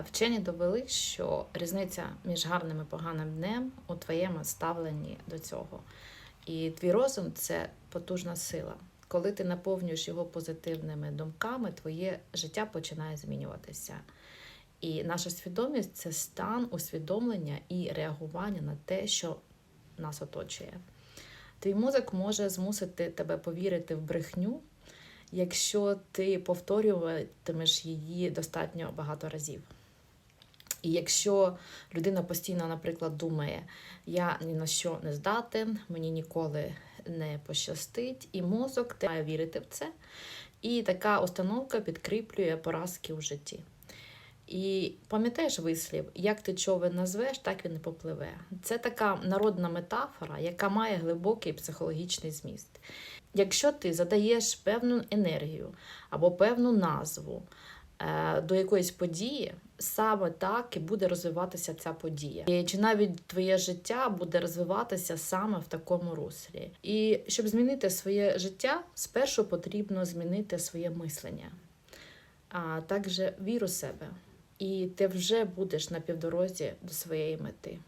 Вчені довели, що різниця між гарним і поганим днем у твоєму ставленні до цього. І твій розум це потужна сила. Коли ти наповнюєш його позитивними думками, твоє життя починає змінюватися. І наша свідомість це стан усвідомлення і реагування на те, що нас оточує. Твій мозок може змусити тебе повірити в брехню, якщо ти повторюватимеш її достатньо багато разів. І якщо людина постійно, наприклад, думає, я ні на що не здатен, мені ніколи не пощастить, і мозок має вірити в це. І така установка підкріплює поразки у житті. І пам'ятаєш вислів, як ти човен назвеш, так він і попливе. Це така народна метафора, яка має глибокий психологічний зміст. Якщо ти задаєш певну енергію або певну назву до якоїсь події, саме так і буде розвиватися ця подія. І чи навіть твоє життя буде розвиватися саме в такому руслі. І щоб змінити своє життя, спершу потрібно змінити своє мислення, а також віру в себе. І ти вже будеш на півдорозі до своєї мети.